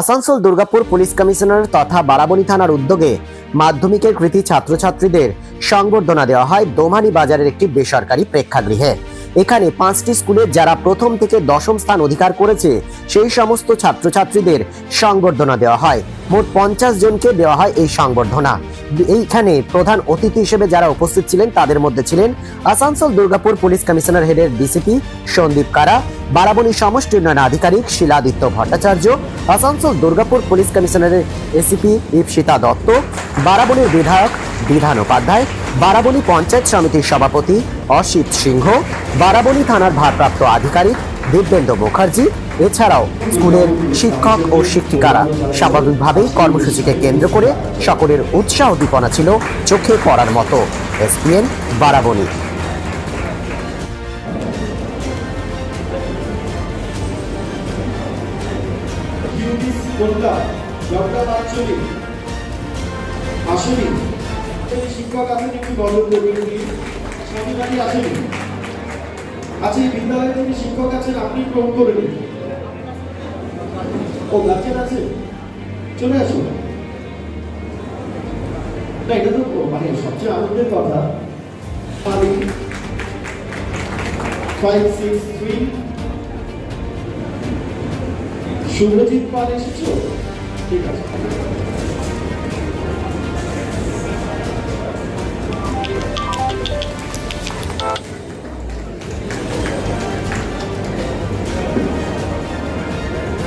Asansol Durgapur police commissioner তথা বারাবণী থানার উদ্যোগে মাধ্যমিকের কৃতি ছাত্রছাত্রীদের সংবর্ধনা দেওয়া হয় দোমানি বাজারের একটি বেসরকারি প্রেক্ষাগৃহে। এখানে পাঁচটি স্কুলের যারা প্রথম থেকে দশম স্থান অধিকার করেছে, সেই সমস্ত ছাত্রছাত্রীদের সংবর্ধনা দেওয়া হয়। মোট পঞ্চাশ জনকে দেওয়া হয় এই সংবর্ধনা। এইখানে প্রধান অতিথি হিসেবে যারা উপস্থিত ছিলেন, তাদের মধ্যে ছিলেন আসানসোল দুর্গাপুর পুলিশ কমিশনার হেডের ডিসিপি সন্দীপ কারা, বারাবণী সমষ্টি উন্নয়ন আধিকারিক শিলাদিত্য ভট্টাচার্য, আসানসোল দুর্গাপুর পুলিশ কমিশনারের এসিপি ইপসিতা দত্ত, বারাবণীর বিধায়ক বিধান উপাধ্যায়, বারাবণী পঞ্চায়েত সমিতির সভাপতি অসিত সিংহ, বারাবণী থানার ভারপ্রাপ্ত আধিকারিক দিব্যেন্দ্র মুখার্জি, এছাড়াও স্কুলের শিক্ষক ও শিক্ষিকারা। স্বাভাবিকভাবেই কর্মসূচিকে কেন্দ্র করে সকলের উৎসাহ উদ্দীপনা ছিল চোখে পড়ার মতো। এসপিএন, বারাবণী। শিক্ষক আছেন একটু করবেন কি স্বামীবাড়ি আসেনি আচ্ছা এই বিদ্যালয়ে যিনি শিক্ষক আছেন, আপনি গ্রহণ করে নিন। ও গার্জেন আছে? চলে আসুন। না, এটা তো মানে সবচেয়ে আনন্দের কথা। পারি five six three Subhajit Pal এসেছ? ঠিক আছে।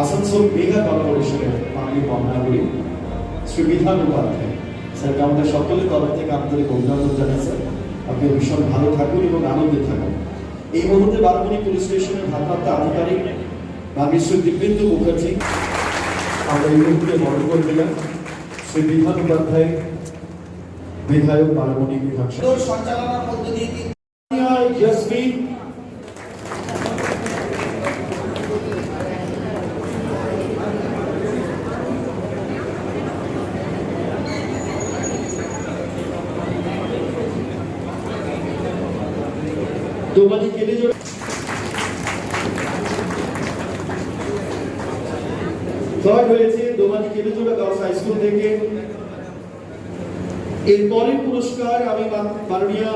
আসানসোল মেগা কর্পোরেশনের মাননীয় মহানগরী শ্রী বিধান উপাধ্যায়। স্যারকে আমাদের সকলের তরফ থেকে আন্তরিক অভিনন্দন জানাই স্যার আপনি ভীষণ ভালো থাকুন এবং আনন্দে থাকুন। এই মুহূর্তে বারামণি পুলিশ স্টেশনের ভারপ্রাপ্ত আধিকারিক শ্রী দিব্যেন্দু মুখার্জি আমরা এই মুহূর্তে বরণ করে দিলাম শ্রী বিধান উপাধ্যায় বিধায়ক বারামণি বিধানসভা। সঞ্চালনার মধ্য দিয়ে কি জসমিন দোবানি কেটে জোড়া থার্ড হয়েছে দোবানি কেটে জোড়া গার্লস হাই স্কুল থেকে এর পরের পুরস্কার আমি মান- মাননীয়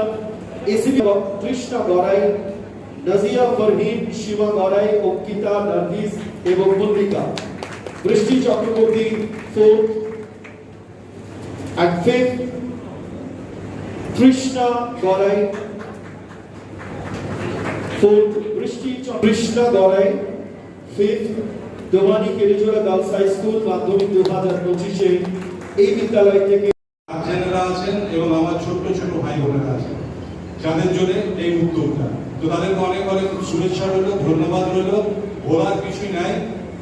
এসিবি তৃষ্ণা গড়াই নাজিয়া ফরহিন শিবা গড়াই অঙ্কিতা নার্গিস এবং Mallika Brishti Chakraborty fourth and fifth Krishna Garai চ- Krishna Garai fifth Domani Kerijora girls high school মাধ্যমিক দু হাজার পঁচিশে এই বিদ্যালয় আছেন এবং আমার ছোট্ট ছোট ভাই বোনেরা আছেন। যাদের জন্য এই উদ্যোগটা তো তাদেরকে অনেক অনেক শুভেচ্ছা রইল, ধন্যবাদ রইল। বলার কিছুই নাই।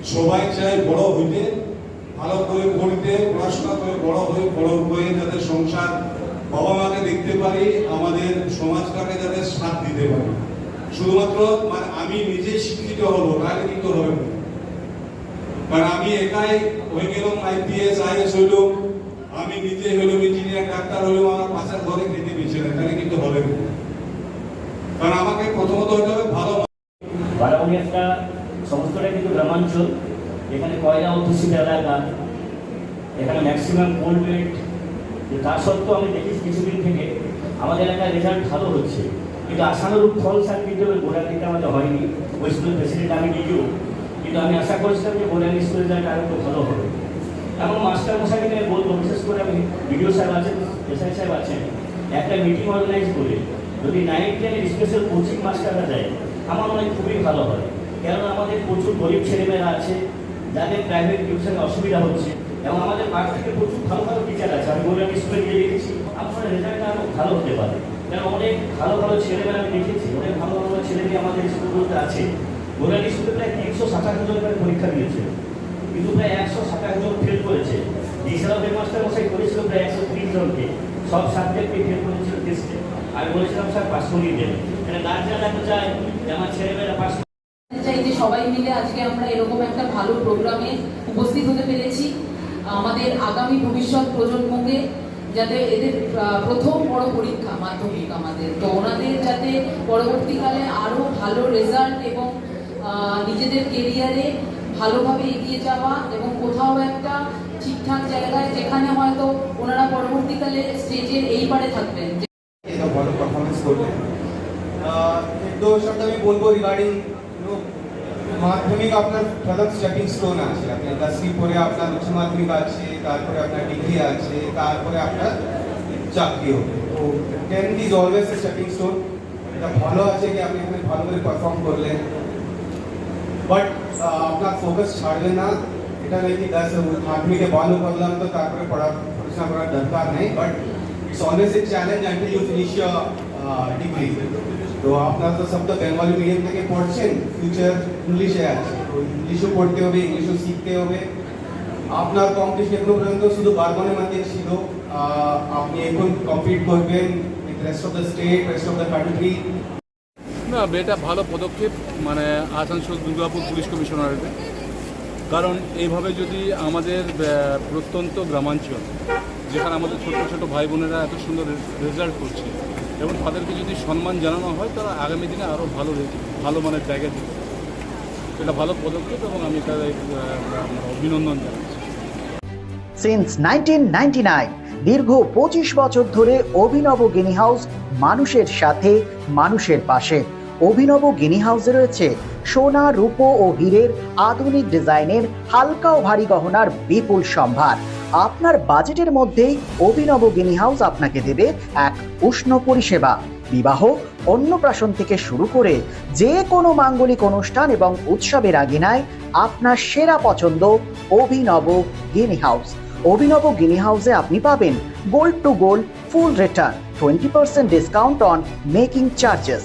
সবাই চায় বড় হইতে, ভালো করে পড়িতে, পড়াশোনা করে বড় হয়ে বড় হয়ে যাতে সংসার বাবা মাকে দেখতে পারি, আমাদের সমাজটাকে যাতে সাথ দিতে পারি। শুধুমাত্র মানে আমি নিজে শিক্ষিত হব, তাহলে কিন্তু হবে না কারণ আমি একাই হয়ে গেলাম আইপিএস আইএস হইলাম। আমি নিজে হইলাম ইঞ্জিনিয়ার ডাক্তার হইলাম, আমার পাশের ঘরে খেতে পেয়েছে না এখানে কিন্তু হবে? কারণ আমাকে প্রথমত হইতে হবে ভালো বারাবণী একটা সমস্তটা কিন্তু গ্রামাঞ্চল। এখানে কয়লা অধ্যুষিত এলাকা এখানে ম্যাক্সিমাম কোল্ড বেড তা সত্ত্বেও আমি দেখি কিছুদিন থেকে আমাদের এলাকায় রেজাল্ট ভালো হচ্ছে। কিন্তু আশানুরূপ ফল ওই গোড়ার দিকে আমাদের হয়নি। ওই স্কুলের প্রেসিডেন্ট আমি নিজেও। কিন্তু আমি আশা করেছিলাম যে গোড়ার স্কুলের রেজাল্ট আরও একটু ভালো হবে। এমন মাস্টার মশাইকে আমি বলব, বিশেষ করে আমি বিডিও সাহেব আছেন এসআই সাহেব আছেন, একটা মিটিং অর্গানাইজ করে যদি নাইন টেনের স্পেশাল কোচিং মাস্টাররা দেয়, আমার মনে খুবই ভালো হয়। কেননা আমাদের প্রচুর গরিব ছেলেমেয়েরা আছে, যাদের প্রাইভেট টিউশনে অসুবিধা হচ্ছে, এবং আমাদের মাঠ থেকে প্রচুর ভালো ভালো টিচার আছে। আমি বললাম স্কুলে গিয়ে দেখেছি, আপনার রেজাল্টটা আরও ভালো হতে পারে। কারণ অনেক ভালো ভালো ছেলেমেয়েরা আমি দেখেছি, অনেক ভালো ভালো ছেলে মেয়ে আমাদের স্কুলগুলোতে আছে। গোলানি স্কুলে প্রায় তিনশো সাতাশ হাজার করে পরীক্ষা দিয়েছে। কিন্তু প্রায় একশো সাতাশ এডিশনাল হেডমাস্টার মশাই করেছিল প্রায় একশো তিরিশ জনকে। সব সাবজেক্টে ফেল করেছিল টেস্টে আমি বলেছিলাম, স্যার পাস করিয়ে দেবেন মানে গার্জিয়ানরা তো চায় যে আমার ছেলেমেয়েরা পাস চাই যে সবাই মিলে আজকে আমরা এরকম একটা ভালো প্রোগ্রামে উপস্থিত হতে পেরেছি। আমাদের আগামী ভবিষ্যৎ প্রজন্মকে যাতে এদের প্রথম বড় পরীক্ষা মাধ্যমিক আমাদের। তো ওনাদের যাতে পরবর্তীকালে আরও ভালো রেজাল্ট এবং নিজেদের কেরিয়ারে ভালোভাবে এগিয়ে যাওয়া এবং কোথাও একটা ঠিকঠাক জায়গায় যেখানে হয়তো ওনারা পরবর্তীকালে স্টেজের এই পারে থাকবেন। ভালো পারফরমেন্স করবে। আহ, শব্দ আমি বলব রিগার্ডিং মাধ্যমিক আপনার প্রথম স্টেপিং স্টোন আছে আপনি দশমি পরে আপনার উচ্চ মাধ্যমিক আছে তারপরে আপনার ডিগ্রি আছে তারপরে আপনার চাকরি হবে তো tenth is always a stepping stone এটা ভালো আছে কি আপনি এখানে ভালো করে পারফর্ম করলেন বাট আপনার ফোকাস ছাড়বে না এটা নয় কি দশ মাধ্যমিকে ভালো করলাম তো তারপরে পড়া পড়াশোনা করার দরকার নেই but it's always a challenge until you finish your degree তো আপনারা তো সব তো বেঙ্গলি মিডিয়াম থেকে পড়ছেন ফিউচার ইংলিশে আছে। তো ইংলিশও পড়তে হবে ইংলিশও শিখতে হবে। আপনার কম্পিটিশন এখনও পর্যন্ত শুধু বারবনের মধ্যে ছিল। আপনি এখন কম্পিট করবেন rest of the state rest of the country না এটা ভালো পদক্ষেপ মানে আসানসোল দুর্গাপুর পুলিশ কমিশনারের। কারণ এইভাবে যদি আমাদের প্রত্যন্ত গ্রামাঞ্চল, যেখানে আমাদের ছোট ছোট ভাই বোনেরা এত সুন্দর রেজাল্ট করছে এবং তাদেরকে যদি সম্মান জানানো হয়, তারা আগামী দিনে আরও ভালো ভালো মানের জায়গায় দিতে এটা ভালো পদক্ষেপ এবং আমি তাদের অভিনন্দন জানাচ্ছি। সিন্স নাইনটিন দীর্ঘ পঁচিশ বছর ধরে অভিনব গিনি হাউস মানুষের সাথে, মানুষের পাশে। অভিনব গিনি হাউসে রয়েছে সোনা, রূপো ও হীরের আধুনিক ডিজাইনের হালকা ও ভারী গহনার বিপুল সম্ভার। আপনার বাজেটের মধ্যেই অভিনব গিনি হাউস আপনাকে দেবে এক উষ্ণ পরিষেবা। বিবাহ অন্নপ্রাশন থেকে শুরু করে যে কোনো মাঙ্গলিক অনুষ্ঠান এবং উৎসবের আগিনায় আপনার সেরা পছন্দ অভিনব গিনি হাউস অভিনব গিনি হাউসে আপনি পাবেন gold to gold full return twenty percent discount on making charges